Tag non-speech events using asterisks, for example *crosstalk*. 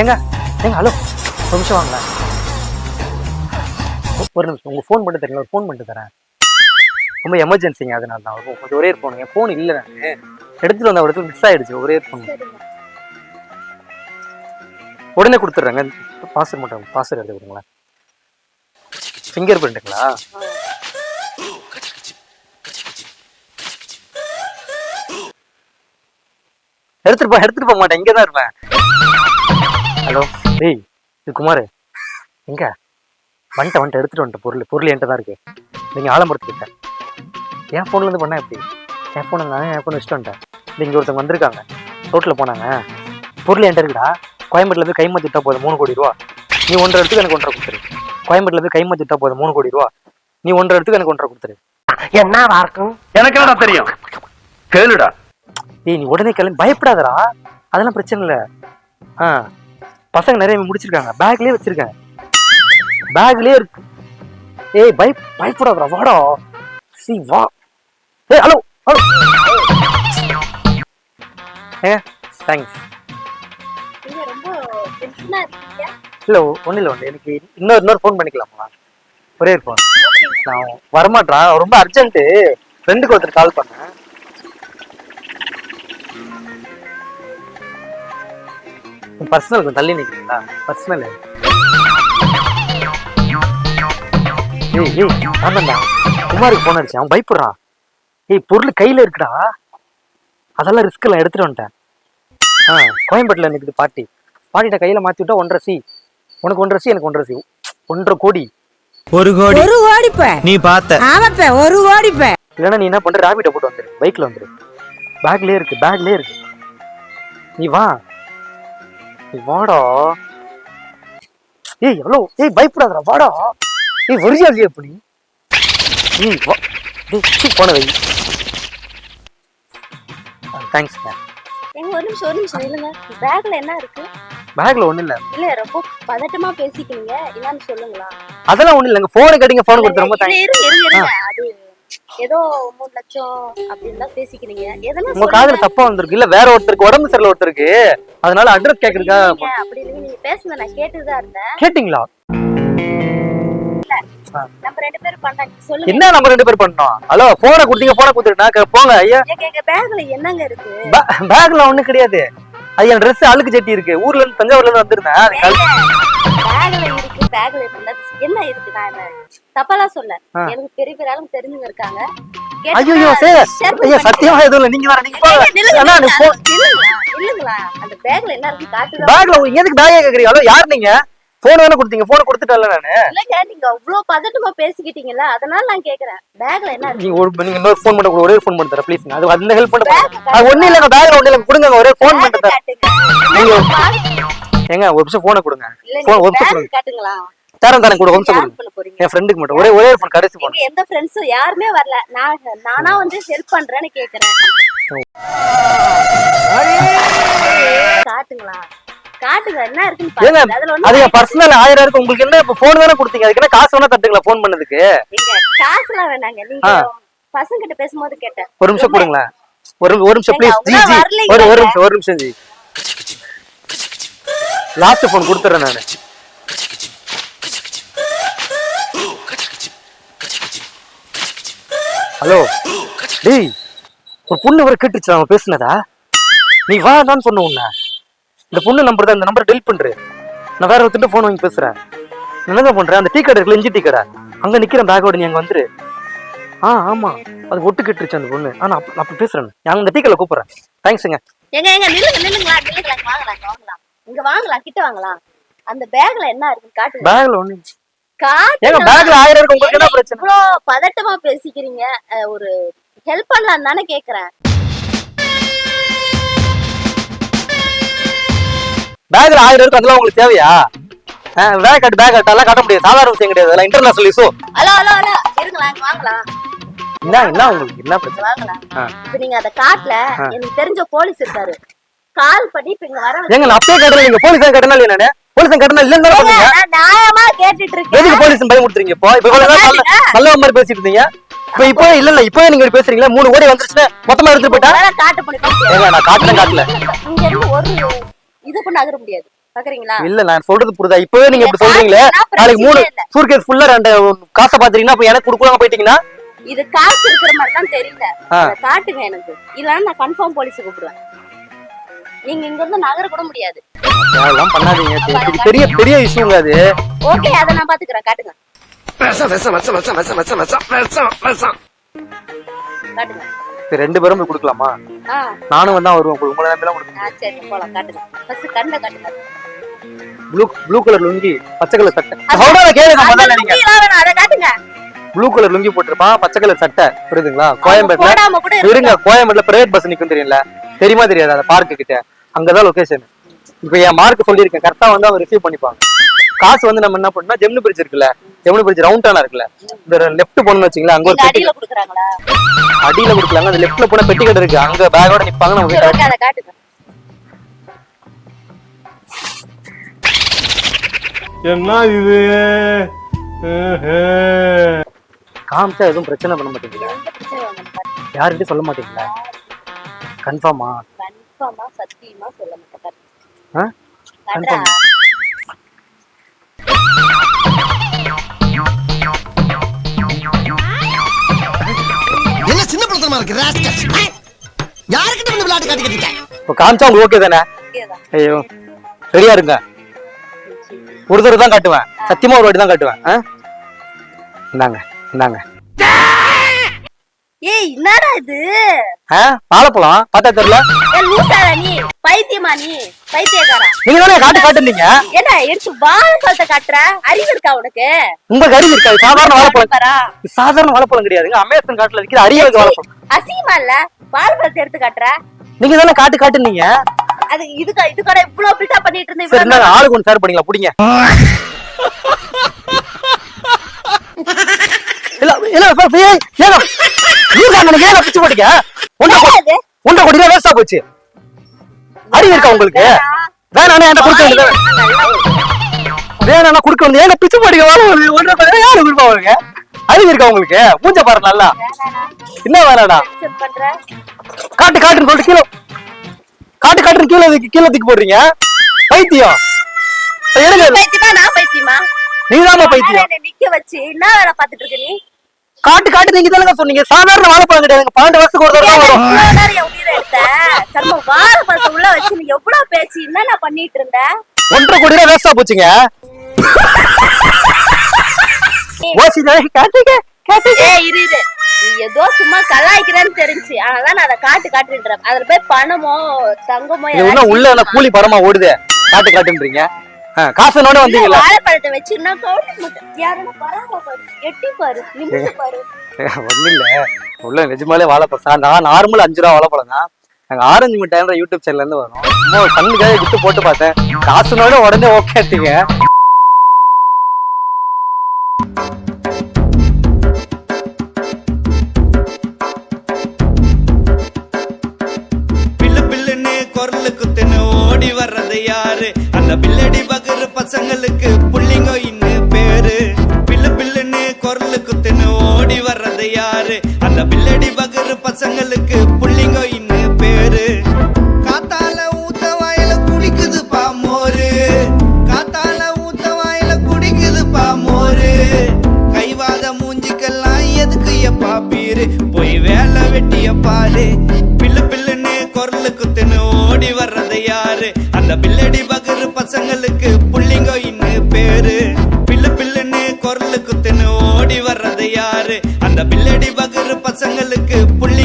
ஏங்க ஏங்க ஹலோ ஒரு நிமிஷம் வாங்க. ஒரு நிமிஷம் உங்க ஃபோன் பண்ணிட்டு தரீங்களா ஒரு ஃபோன் பண்ணிட்டு தரேன். ரொம்ப எமர்ஜென்சிங்க அதனால தான் இருக்கும் கொஞ்சம் ஒரே ஃபோன் என் ஃபோன் இல்லை நான். எடுத்துட்டு வந்த இடத்துல மிஸ் ஆயிடுச்சு ஒரே ஃபோன் உடனே கொடுத்துட்றேங்க. பாஸ்வேர்ட் மட்டும் பாஸ்வேர்ட் எடுத்து கொடுங்களேன். ஃபிங்கர் பிரிண்ட்டுங்களா எடுத்துட்டு போ எடுத்துட்டு போக மாட்டேன். இங்கே தான் இருப்பேன். ஹலோ டேய் இது குமார். எங்க? வந்துட்டேன் வந்துட்டு எடுத்துட்டு வந்துட்டேன். பொருள் பொருள் என்கிட்ட தான் இருக்கு. நீங்கள் ஆலம்பரத்துக்கிட்ட என் ஃபோன்ல இருந்து பண்ணா எப்படி? என் ஃபோன் நான் என் ஃபோன் வச்சுட்டு வந்துட்டேன். இங்கே ஒருத்தவங்க வந்திருக்காங்க. ரோட்டில் போனாங்க. பொருள் என்கிட்ட இருக்குடா. கோயம்பேட்டில் போய் கைமாத்தி விட்டா போதும் மூணு கோடி ரூபா. நீ ஒன்றரை இடத்துக்கு எனக்கு ஒன்றரை கொடுத்துரு. கோயம்பேட்டில் போய் கைமாத்தி விட்டா போதும் மூணு கோடி ரூபா. நீ ஒன்றரை இடத்துக்கு எனக்கு ஒன்றரை கொடுத்துரு. என்னவா இருக்கும் எனக்கு என்னடா தெரியும்? கேளுடா. ஏய் நீ உடனே கிளம்பி பயப்படாதடா. அதெல்லாம் பிரச்சனை இல்லை. ஆ பசங்க நிறைய முடிச்சிருக்காங்க. பேக்லயே வச்சிருக்கேன். பேக்லயே இருக்கு. ஏய் பய பயப்படாதடா வாடா. சி வா. ஏய் ஹலோ ஹலோ ஏ தேங்க்ஸ் இல்லை ஒன்றும் இல்லை ஒன்று எனக்கு இன்னொரு இன்னொரு ஃபோன் பண்ணிக்கலாமா? ஒரே ஒரு ஃபோன் நான் வரமாட்டா ரொம்ப அர்ஜென்ட்டு ஃப்ரெண்டுக்கு ஒருத்தர் கால் பண்ணேன். பர்சனல் கொஞ்சம் தள்ளி நிற்கிறீங்களா பர்சனல் குமாருக்கு ஃபோன் அடிச்சேன். அவன் பயப்படுறான். ஏய் பொருள் கையில் இருக்குடா. அதெல்லாம் ரிஸ்க் எல்லாம் எடுத்துட்டு வந்துட்டேன். ஆ கோயம்பேட்டில் நிற்குது பாட்டி. பாட்டிட்ட கையில் மாற்றி விட்டா ஒன்றரை சி உனக்கு ஒன்றரை சி எனக்கு ஒன்றரை சி ஒன்றரை கோடி. ஒரு கோடி. ஒரு கோடிப்ப நீ பார்த்த. ஆமாப்ப ஒரு கோடிப்ப இல்லைன்னா நீ என்ன பண்ற? ரேபிட்டை போட்டு வந்துரு. பைக்ல வந்துரு. பேக்லயே இருக்கு பேக்லயே இருக்கு. நீ வா. வாடா. ஏய் எவ்வளோ ஏய் பயப்படாதடா வாடா. ஏய் வரியா இல்லையா இப்ப நீ ஏய் வா. டேய் போன வை. தேங்க்ஸ்ங்க எங்க ஒரு நிமிஷம் ஒரு நிமிஷம் இல்லைங்க பேக்ல என்ன இருக்கு? பேக்ல ஒன்றும் இல்லை. இல்ல ரொம்ப பதட்டமா பேசிக்கிறீங்க. என்னன்னு சொல்லுங்களா? அதெல்லாம் ஒன்றும் இல்லைங்க. ஃபோனை கட்டிங்க ஃபோன் கொடுத்து ரொம்ப தேங்க்ஸ் ஏதோ மூணு லட்சம் அப்படின்னு தான் பேசிக்கிறீங்க. எதனா உங்க காதுல தப்பா வந்திருக்கு. இல்ல வேற ஒருத்தருக்கு உடம்பு சரியில்லை ஒருத்தருக்கு. அதனால அட்ரஸ் கேக்குறதுக்கா அப்படி இல்லைங்க. நீங்க பேசுனத நான் கேட்டுதான் இருந்தேன். கேட்டிங்களா? நம்ம ரெண்டு பேரும் பண்ணாங்க சொல்லுங்க. என்ன நம்ம ரெண்டு பேர் பண்ணோம்? ஹலோ போனை கொடுத்தீங்க போனை கொடுத்துட்டு போங்க ஐயா. எங்க பேக்ல என்னங்க இருக்கு? பேக்ல ஒண்ணும் கிடையாது. அது என் ட்ரெஸ் அழுக்கு சட்டி இருக்கு. ஊர்ல இருந்து தஞ்சாவூர்ல இருந்து வந்திருந்தேன். அது கழட்டி- பேக்ல இருக்கு. பேக்ல இருந்தா என்ன இருக்கு நான் என்ன தப்பாலாம் சொல்ல. எனக்கு பெரிய பெரிய ஆளுங்க தெரிஞ்சுங்க இருக்காங்க ஐயோ ஐயா சத்தியமா எதுவும் இல்ல. நீங்க நீங்க இல்லங்களா அந்த பேக்ல என்ன இருக்கு காட்டுதான் பேக்ல உங்களுக்கு எதுக்கு பேக் கேக்குறீங்க? ஹலோ யார் நீங்க? போன் வேணா கொடுத்தீங்க. போனை கொடுத்துட்டல நானு. இல்லங்க நீங்க அவ்வளவு பதட்டமா பேசிக்கிட்டீங்கல்ல அதனால நான் கேக்குறேன். பேக்ல என்ன இருக்கு? நீங்க ஒரு நீங்க இன்னொரு பண்ண கூட. ஒரே ஃபோன் பண்ணி தரேன் ப்ளீஸ் அது அந்த ஹெல்ப் பண்ண. அது ஒண்ணு இல்லங்க. பேக்ல ஒண்ணு இல்ல கொடுங்க ஒரே ஃபோன் பண்ணி தரேன். காட்டுங்க. ஏங்க ஒரு நிமிஷம் போனை கொடுங்க. phone ஒரு நிமிஷம் பேக் காட்டுங்களா? தரேன் தரேன் கூட யார் கொடுங்க. என் ஃப்ரெண்டுக்கு மட்டும் ஒரே ஒரே ஃபோன் கடைசி இங்க எந்த ஃப்ரெண்ட்ஸும் யாருமே வரல. நான் நானா வந்து ஹெல்ப் பண்றேன்னு கேக்குறேன். காட்டுங்களா? காட்டுங்க என்ன இருக்குன்னு அது பர்சனல் ஆயிரம் இருக்கு. உங்களுக்கு என்ன இப்ப போன் தானே கொடுத்தீங்க? அதுக்கு என்ன காசு வேணா தட்டுங்களா ஃபோன் பண்ணதுக்கு? காசுலாம் வேணாங்க. நீங்க. பசங்க கிட்ட பேசும்போது கேட்டேன். ஒரு நிமிஷம் கொடுங்களேன். ஒரு ஒரு நிமிஷம் ப்ளீஸ் ஜி அவ்வளவு ஜி. வரலைங்க. ஒரு ஒரு நிமிஷம் ஒரு நிமிஷம் ஜி. லாஸ்ட் ஃபோன் கொடுத்துறேன் நான். ஹலோ டேய் ஒரு பொண்ணு வர கேட்டுச்சு அவன் பேசுனதா? நீ வா தான் சொன்ன உன்ன. இந்த பொண்ணு நம்பர் தான் இந்த நம்பர் டெலிட் பண்று. நான் வேற ஒருத்தர் ஃபோன் வாங்கி பேசுறேன். நான் என்னதான் பண்றேன்? அந்த டீ கடை இருக்குல்ல இஞ்சி டீ கடை அங்க நிக்கிறேன் பேக்கோட நீ அங்க வந்துரு. ஆ ஆமா. அது ஒட்டு கேட்டுருச்சு அந்த பொண்ணு. ஆனால் அப்ப- நான் அப்ப பேசுறேன். நான் அந்த டீ கடையில கூப்பிடுறேன். தேங்க்ஸுங்க எங்க எங்க நில்லுங்க நில்லுங்களா? நில்லுங்களா வாங்கலாம் வாங்கலாம். இங்க வாங்கலாம் கிட்ட வாங்கலாம் அந்த பேக்ல என்ன இருக்குன்னு காட்டுங்க. பேக்ல ஒண்ணு ஏங்க பேக்ல ஆயிரம் இருக்கு. உங்களுக்கு என்ன பிரச்சனை? இவ்வளோ பதட்டமா பேசிக்கிறீங்க. அஹ், ஒரு ஹெல்ப் பண்ணலாம் தானே கேக்குறேன். பேக்ல ஆயிரம் இருக்கு. அதெல்லாம் உங்களுக்கு தேவையா? பேக் கட்டு பேக் கட்டு. எல்லாம் காட்ட முடியாது. சாதாரண விஷயம் கிடையாது. அதெல்லாம் international issue hello hello hello. இருங்களா இங்க வாங்கலாம் என்ன என்ன உங்களுக்கு? என்ன பிரச்சனை? வாங்கலாம் ஆ. இப்ப நீங்க அத காட்டல. எனக்கு தெரிஞ்ச போலீஸ் இருக்காரு. கால் பண்ணி இப்ப இங்க வர ஏங்க நான் அப்பயே கட்டல நீங்க போலீஸ் கட்டணும் இல்லையா நானு? போலீஸ் ஏங்க, பண்ணீங்க நான் நியாயமா கேட்டுட்டு இருக்கேன் எதுக்கு போலீஸ் பயமுறுத்துறீங்க இப்போ? இப்போ இவ்வளவு நேரம் நல்ல மாதிரி பேசிட்டு இருந்தீங்க. இப்ப இப்போ இல்ல இல்ல இப்போ நீங்க இப்படி பேசுறீங்களா? மூணு கோடி வந்துருச்சுன்னா மொத்தமா எடுத்துட்டு போயிட்டா? காட்டு பண்ணி ஏங்க நான் காட்டுறேன் காட்டல. இங்க இருந்து ஒரு இது கூட நகர முடியாது. பாக்குறீங்களா? இல்ல நான் சொல்றது புரியுதா இப்பவே நீங்க இப்படி இல்ல, சொல்றீங்களே நாளைக்கு மூணு இல்ல. சூர்கேஸ் ஃபுல்லா ரெண்டு காசை பாத்துறீங்கன்னா அப்ப எனக்கு கொடுக்காம போயிட்டீங்கன்னா? இது காசு இருக்கிற மாதிரி தான் தெரியல காட்டுங்க எனக்கு. இல்லன்னா நான் கன்ஃபார்ம் போலீஸ் கூப்பிடுவேன். நீங்க இங்க இருந்து நகர கூட முடியாது. அதெல்லாம் பண்ணாதீங்க இது பெரிய பெரிய விஷயங்க அது. ஓகே அதை நான் பாத்துக்கிறேன் காட்டுங்க. ரெண்டு பேரும் போய் கொடுக்கலாமா? ஆ. நானும் வந்தா வருவேன் உங்களை நம்பிலாம் கொடுக்க ஆ சரி போலாம் காட்டுங்க. ஃபர்ஸ்ட் கண்ணை காட்டுங்க. ப்ளூ ப்ளூ கலர் லுங்கி பச்சை கலர் சட்டை. சொல்றத கேளுங்க முதல்ல நீங்க. அதை காட்டுங்க. ப்ளூ கலர் லுங்கி போட்டிருப்பான் பச்சை கலர் சட்டை. புரியுதுங்களா? கோயம்பேட்ல இருங்க கோயம்பேட்ல பிரைவேட் பஸ் நிக்கும் தெரியல தெரியுமா தெரியாது அந்த பார்க்கு கிட்ட? அங்கதான் லொகேஷன் இப்போ என் மார்க் சொல்லியிருக்கேன். கரெக்டா வந்து அவங்க ரிசீவ் பண்ணிப்பாங்க. காசு வந்து நம்ம என்ன பண்ணா ஜெம்னு பிரிட்ஜ் இருக்குல்ல. ஜெம்னு பிரிட்ஜ் ரவுண்டானா இருக்குல்ல. இந்த லெஃப்ட் போகணும்னு வச்சுங்களேன் அங்க ஒரு அடியில குடுக்குறாங்களா? அடியில கொடுக்கலாங்க. அந்த லெஃப்ட்ல போனா பெட்டி கடை இருக்கு. அங்க பேக்கோட நிப்பாங்க காட்டுங்க. என்ன இது? காமிச்சா எதுவும் பிரச்சனை பண்ண காட்டுங்க யாருக்கிட்டையும் சொல்ல மாட்டீங்களா? கன்ஃபார்மா கன்ஃபார்மா சத்தியமா சொல்ல மாட்டேன். என்ன சின்ன படத்தனமா இருக்கு ராஸ்கல் யாருக்கிட்ட வந்து விளையாட்டு காட்டிக்கிட்டு இருக்க இப்போ காமிச்சா உங்களுக்கு ஓகே தானே? ஐயோ ரெடியா இருங்க. ஒரு தடவை தான் காட்டுவேன். சத்தியமா ஒரு வாட்டி தான் காட்டுவேன்? இந்தாங்க இந்தாங்க. ஏய் என்னடா இது? வாழைப்பழம் பார்த்தா தெரியல. ஏ லூசாடா நீ பைத்தியமா நீ பைத்தியக்காரா? நீங்க தானே காட்டு காட்டுனீங்க? என்ன எடுத்து வாழைப்பழத்தை காட்டுற? அறிவு இருக்கா உனக்கு? உங்க கருவி இருக்காது சாதாரண வாழைப்பழம் சாதாரண வாழைப்பழம் கிடையாதுங்க அமேசான் காட்டுல இருக்கிற அரியவகை வாழைப்பழம். இல்ல? வாழைப்பழத்தை எடுத்து காட்டுற? நீங்க தானே காட்டு காட்டுனீங்க? அது இதுக்கா இது கூட இவ்வளவு பில்டா பண்ணிட்டு இருந்தேன் சரி இந்தாங்க ஆளுக்கு ஒன்று ஷேர் பண்ணிக்கலாம். பிடிங்க. *laughs* பிச்சு போட்டீங்க? ஒன்றை நேரம் இது? ஒன்றை கோடி வேஸ்டா போச்சு. அறிவு இருக்கா உங்களுக்கு? வேணாம் என்கிட்ட கொடுக்க வேண்டியது? வேணாம் கொடுக்க வேண்டியது. ஏங்க பிச்சு போட்டீங்க? வாழ ஒன்றை கோடி யாரு கொடுப்பா உங்களுக்கு? அறிவு இருக்கா உங்களுக்கு? மூஞ்ச பாரு நல்லா. என்ன வேணாடா காட்டு காட்டுன்னு சொல்லிட்டு கீழே காட்டு காட்டுன்னு கீழே தூக்கி- கீழே தூக்கி போடுறீங்க. பைத்தியம். எடுங்க பைத்தியமா நான் பைத்தியமா? என்னை நிக்க வச்சு என்ன வேலை பாத்துட்டு இருக்க நீ? காட்டு காட்டு நீங்க தானங்க சொன்னீங்க? சாதாரண வாழைப்பழம் கிடையாதுங்க பன்னெண்டு வருஷத்துக்கு ஒரு தடவை தான் வரும். கர்ம வாழைப்பழத்தை உள்ள வச்சு நீ எவ்வளவு பேச்சு? என்னென்ன பண்ணிட்டு இருந்த? ஒன்றரை கோடி ரூபா வேஸ்டா போச்சுங்க. ஓசி தான் காட்டுங்க. காட்டுங்க இரு இரு. ஏதோ சும்மா கலாய்க்கிறேன்னு தெரிஞ்சு. நான் அதை காட்டு காட்டுன்றேன். அதுல போய் பணமோ தங்கமோ உள்ள என்ன கூலி பரமா ஓடுது. காட்டு காட்டுன்றீங்க. ஆ, காசு நோட வந்தீங்களா? வாழைப்பழத்தை வச்சு மாட்டேன் யாருன்னா பராம பாரு எட்டி பாரு நிமிந்து பாரு. ஒண்ணும் இல்ல உள்ள நிஜமாலே வாழைப்பழம். சார் நான் நார்மல் அஞ்சு ரூபா வாழைப்பழம் தான். நாங்க ஆரஞ்சு மிட்டாயின்ற யூடியூப் சேனல்ல இருந்து வரோம். சும்மா கண்ணுக்காக விட்டு போட்டு பார்த்தேன். காசுனோட உடனே ஓகேட்டீங்க பில்லு பசங்களுக்கு புள்ளிங்கோயின்னு பேரு. பில்லு பில்லுன்னு குரலு குத்துன்னு ஓடி வர்றது யாரு? அந்த பில்லடி பகரு பசங்களுக்கு பசங்களுக்கு புள்ளிங்க பேரு. பில்லு பில்லுன்னு குரலு குத்துன்னு ஓடி வர்றது யாரு? அந்த பில்லடி பகரு பசங்களுக்கு புள்ளி